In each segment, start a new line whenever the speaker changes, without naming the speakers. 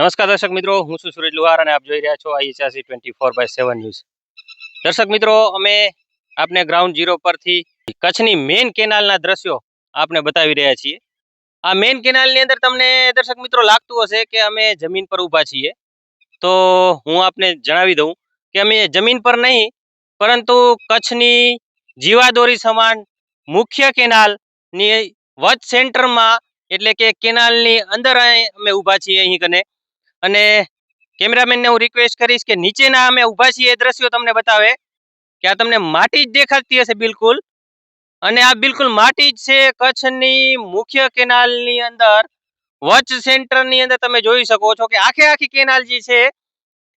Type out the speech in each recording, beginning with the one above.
નમસ્કાર દર્શક મિત્રો, હું છું સુરેશ લુહાર અને આપ જોઈ રહ્યા છો IHRC twenty four by seven news દર્શક મિત્રો, અમે આપને ગ્રાઉન્ડ ઝીરો પરથી કચ્છની મેઇન કેનાલના દ્રશ્યો આપને બતાવી રહ્યા છીએ. આ મેઇન કેનાલની અંદર તમને દર્શક મિત્રો લાગતું હશે કે અમે જમીન પર ઊભા છીએ. તો હું આપને જણાવી દઉં કે અમે જમીન પર નહીં, પરંતુ કચ્છની જીવાદોરી સમાન મુખ્ય કેનાલની વચ સેન્ટરમાં એટલે કે કેનાલની અંદર અમે ઊભા છીએ અહીં કને. અને કેમેરામેનને હું રિક્વેસ્ટ કરીશ કે નીચેના અમે ઊભા છીએ એ દ્રશ્યો તમને બતાવે કે આ તમને માટી જ દેખાતી હશે બિલકુલ. અને આ બિલકુલ માટી જ છે કચ્છની મુખ્ય કેનાલની અંદર. વચ સેન્ટરની અંદર તમે જોઈ શકો છો કે આખે આખી કેનાલ જે છે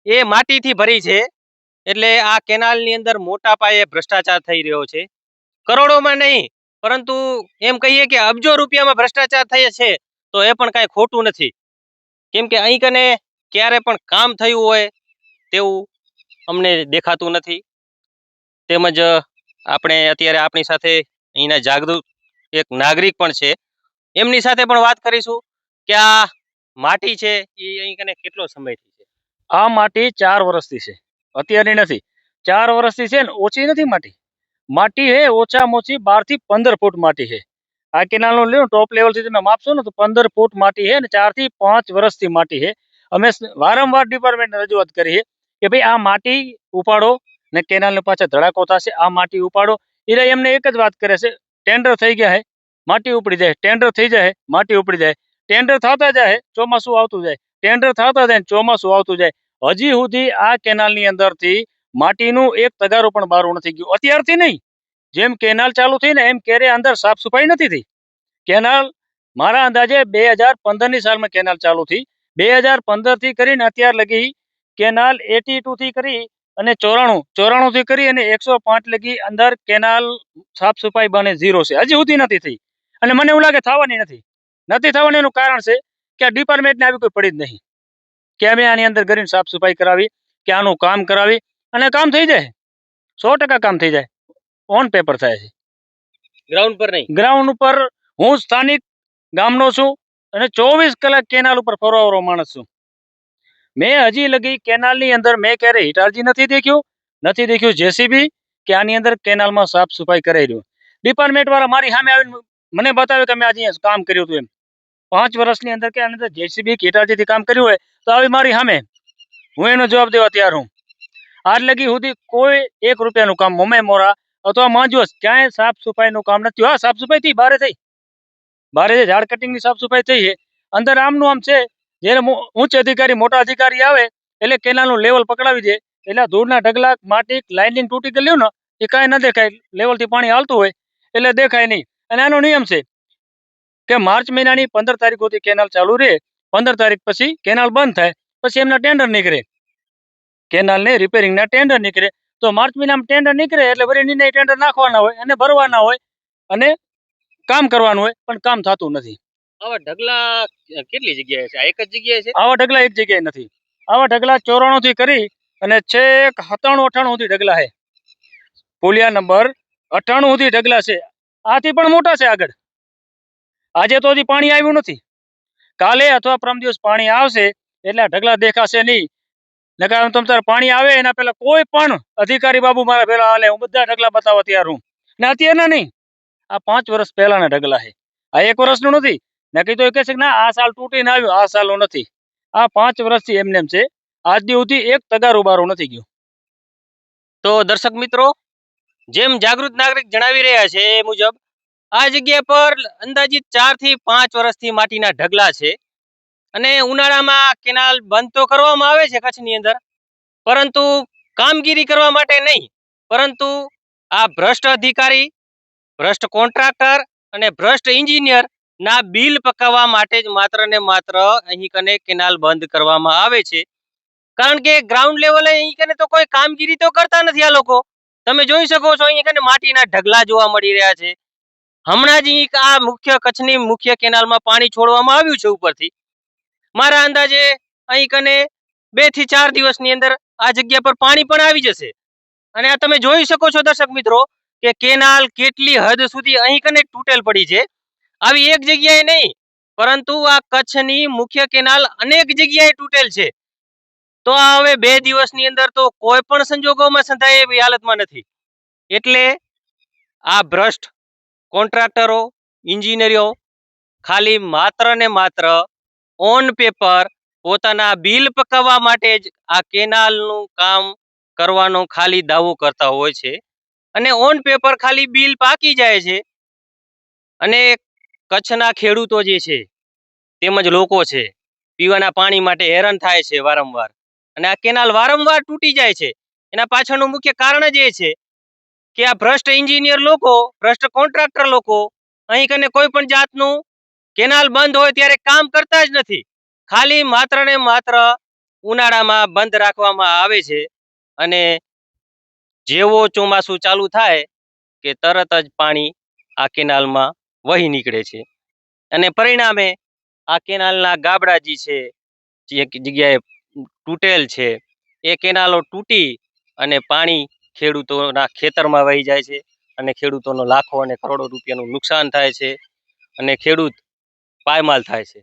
એ માટીથી ભરી છે. એટલે આ કેનાલની અંદર મોટા પાયે ભ્રષ્ટાચાર થઈ રહ્યો છે. કરોડોમાં નહીં, પરંતુ એમ કહીએ કે અબજો રૂપિયામાં ભ્રષ્ટાચાર થયે છે, તો એ પણ કાંઈ ખોટું નથી. કેમ કે અહીં કને ક્યારે પણ કામ થયું હોય તેવું અમને દેખાતું નથી. તેમજ આપણે અત્યારે આપણી સાથે અહીંના જાગૃત એક નાગરિક પણ છે. એમની સાથે પણ વાત કરીશું કે આ માટી છે, એ અહીં કને કેટલો સમયથી છે?
આ માટી ચાર વર્ષથી છે. અત્યારની નથી. ચાર વર્ષથી છે ને ઓછી નથી માટી. માટી હે ઓછામાં ઓછી બારથી પંદર ફૂટ માટી છે આ કેનાલનું લ્યો ટોપ લેવલ સુધી તમે માપશો ને, તો પંદર ફૂટ માટી છે અને ચારથી પાંચ વર્ષથી માટી છે. અમે વારંવાર ડિપાર્ટમેન્ટને રજૂઆત કરી છે કે ભાઈ આ માટી ઉપાડો ને કેનાલને પાછા ધડાકો થશે, આ માટી ઉપાડો. એ એમને એક જ વાત કરે છે ટેન્ડર થઈ ગયા છે, માટી ઉપડી જાય ટેન્ડર થઈ જાય, માટી ઉપડી જાય. ટેન્ડર થતા જાય, ચોમાસું આવતું જાય. ટેન્ડર થતા જાય ને ચોમાસું આવતું જાય. હજી સુધી આ કેનાલની અંદરથી માટીનું એક તગારું પણ બારું નથી ગયું. અત્યારથી નહીં. જેમ કેનાલ ચાલુ થઈ ને એમ કેરે અંદર સાફ સફાઈ નથી થઈ. કેનાલ મારા અંદાજે બે હજાર પંદરની સાલમાં કેનાલ ચાલુ થઈ. બે હજાર પંદરથી કરીને અત્યાર લગી કેનાલ એટી થી કરી અને ચોરાણું ચોરાણું થી કરી અને એકસો પાંચ લગી અંદર કેનાલ સાફ સફાઈ બને ઝીરો છે. હજી સુધી નથી થઈ. અને મને એવું લાગે થવાની નથી. નથી થવાનું એનું કારણ છે કે આ ડિપાર્ટમેન્ટને આવી કોઈ પડી જ નહીં. કે અમે આની અંદર કરીને સાફ સફાઈ કરાવી, કે આનું કામ કરાવી અને કામ થઈ જાય. સો ટકા કામ થઈ જાય. ઓન પેપર થાય છે.
ગ્રાઉન્ડ પર નહીં.
ગ્રાઉન્ડ ઉપર હું સ્થાનિક ગામનો છું અને ચોવીસ કલાક કેનાલ ઉપર ફરવાવાળો માણસ છું. મેં હજી લગી કેનાલની અંદર મેં ક્યારે હિટારજી નથી દેખ્યું નથી દેખ્યું જેસીબી કે આની અંદર કેનાલમાં સાફ સફાઈ કરાઈ રહ્યું. ડિપાર્ટમેન્ટ વાળા મારી સામે આવીને મને બતાવ્યું કે મેં આજે કામ કર્યું હતું એમ. પાંચ વર્ષની અંદર કે આની અંદર જેસીબી કે હિટારજીથી કામ કર્યું હોય તો આવી મારી સામે હું એનો જવાબ દેવા તૈયાર હું. આજ લગી સુધી કોઈ એક રૂપિયાનું કામ મમે મોરા અથવા માંજોસ ક્યાંય સાફ સફાઈનું કામ નથી. હા, સાફ સફાઈ થઈ, બારે થઈ. બારે જે ઝાડ કટિંગની સાફ સફાઈ થઈ છે. અંદર આમનું આમ છે, જ્યારે ઉચ્ચ અધિકારી, મોટા અધિકારી આવે, એટલે કેનાલનું લેવલ પકડાવી દે, એટલે ધૂળના ઢગલા માટી લાઇનિંગ તૂટી ગયેલું ને, એ કાંઈ ન દેખાય લેવલથી પાણી હાલતું હોય, એટલે દેખાય નહીં. અને આનો નિયમ છે કે માર્ચ મહિનાની પંદર તારીખ સુધી કેનાલ ચાલુ રહે, પંદર તારીખ પછી કેનાલ બંધ થાય, પછી એમના ટેન્ડર નીકળે. કેનાલને રિપેરિંગના ટેન્ડર નીકળે. તો માર્ચ મહિનામાં ટેન્ડર નીકળે એટલે વરી નિર્ણય ટેન્ડર નાખવાના હોય અને ભરવાના હોય અને કામ કરવાનું હોય પણ કામ થતું નથી.
આવા ઢગલા કેટલી જગ્યાએ છે? એક જ જગ્યાએ છે?
આવા ઢગલા એક જગ્યાએ નથી. આવા ઢગલા ચોરાણું થી કરી અને છેક સત્તાણું અઠાણું સુધી ઢગલા છે. પુલિયા નંબર અઠાણું સુધી ઢગલા છે. આથી પણ મોટા છે આગળ. આજે તો હજી પાણી આવ્યું નથી. કાલે અથવા પરમ દિવસ પાણી આવશે એટલે ઢગલા દેખાશે નહીં. નકર તમ પાણી આવે, એના પેલા કોઈ પણ અધિકારી બાબુ મારા પેલા હાલે, હું બધા ઢગલા બતાવવા તૈયાર હું. ને અત્યારના નહીં. આ પાંચ વર્ષ પહેલાના ઢગલા છે. આ એક વર્ષનું નથી. નક્કી તો એ કહે છે કે ના, આ સાલ તૂટીને આવ્યું, આ સાલનું નથી. આ પાંચ વર્ષથી એમને એમ છે આજ દી સુધી એક તગાર ઉભારો નથી ગયો.
તો દર્શક મિત્રો, જેમ જાગૃત નાગરિક જણાવી રહ્યા છે એ મુજબ, આ જગ્યા પર અંદાજિત ચારથી પાંચ વર્ષથી માટીના ઢગલા છે. અને ઉનાળામાં કેનાલ બંધ તો કરવામાં આવે છે કચ્છની અંદર, પરંતુ કામગીરી કરવા માટે નહીં. પરંતુ આ ભ્રષ્ટ અધિકારી, ભ્રષ્ટ કોન્ટ્રાક્ટર અને ભ્રષ્ટ એન્જિનિયર ના બિલ પકાવવા માટે જ માત્ર ને માત્ર અહીં કને કેનાલ બંધ કરવામાં આવે છે. કારણ કે ગ્રાઉન્ડ લેવલે અહીં કને તો કોઈ કામગીરી તો કરતા નથી આ લોકો. તમે જોઈ શકો છો અહીં કને માટીના ઢગલા જોવા મળી રહ્યા છે. હમણાં જ આ મુખ્ય કચ્છની મુખ્ય કેનાલમાં પાણી છોડવામાં આવ્યું છે ઉપરથી. મારા અંદાજે અહીં કને બેથી ચાર દિવસની અંદર આ જગ્યા પર પાણી પણ આવી જશે. અને આ તમે જોઈ શકો છો દર્શક મિત્રો કે કેનાલ કેટલી હદ સુધી અહીં કને તૂટેલ પડી છે. આવી એક જગ્યાએ નહીં, પરંતુ આ કચ્છની મુખ્ય કેનાલ અનેક જગ્યાએ તૂટેલ છે. તો આ હવે બે દિવસની અંદર તો કોઈ પણ સંજોગોમાં સંધાય એવી હાલતમાં નથી. એટલે આ ભ્રષ્ટ કોન્ટ્રાક્ટરો, ઇન્જિનિયરો ખાલી માત્ર ને માત્ર ઓન પેપર પોતાના બિલ પકાવવા માટે જ આ કેનાલનું કામ કરવાનો ખાલી દાવો કરતા હોય છે. અને ઓન પેપર ખાલી બિલ પાકી જાય છે. અને કચ્છના ખેડૂતો જે છે, તેમજ લોકો છે, પીવાના પાણી માટે હેરાન થાય છે વારંવાર. અને આ કેનાલ વારંવાર તૂટી જાય છે. એના પાછળનું મુખ્ય કારણ જ એ છે કે આ ભ્રષ્ટ એન્જિનિયર લોકો, ભ્રષ્ટ કોન્ટ્રાક્ટર લોકો, અહીં કને કોઈ પણ જાતનું કેનાલ બંધ હોય ત્યારે કામ કરતા જ નથી. ખાલી માત્ર ને માત્ર ઉનાળામાં બંધ રાખવામાં આવે છે અને જેવો ચોમાસું ચાલુ થાય કે તરત જ પાણી આ કેનાલમાં વહી નીકળે છે. અને પરિણામે આ કેનાલના ગાબડાજી છે, જે એક જગ્યાએ તૂટેલ છે, એ કેનાલો તૂટી અને પાણી ખેડૂતોના ખેતરમાં વહી જાય છે અને ખેડૂતોનો લાખો અને કરોડો રૂપિયાનું નુકસાન થાય છે અને ખેડૂત પાયમાલ થાય છે.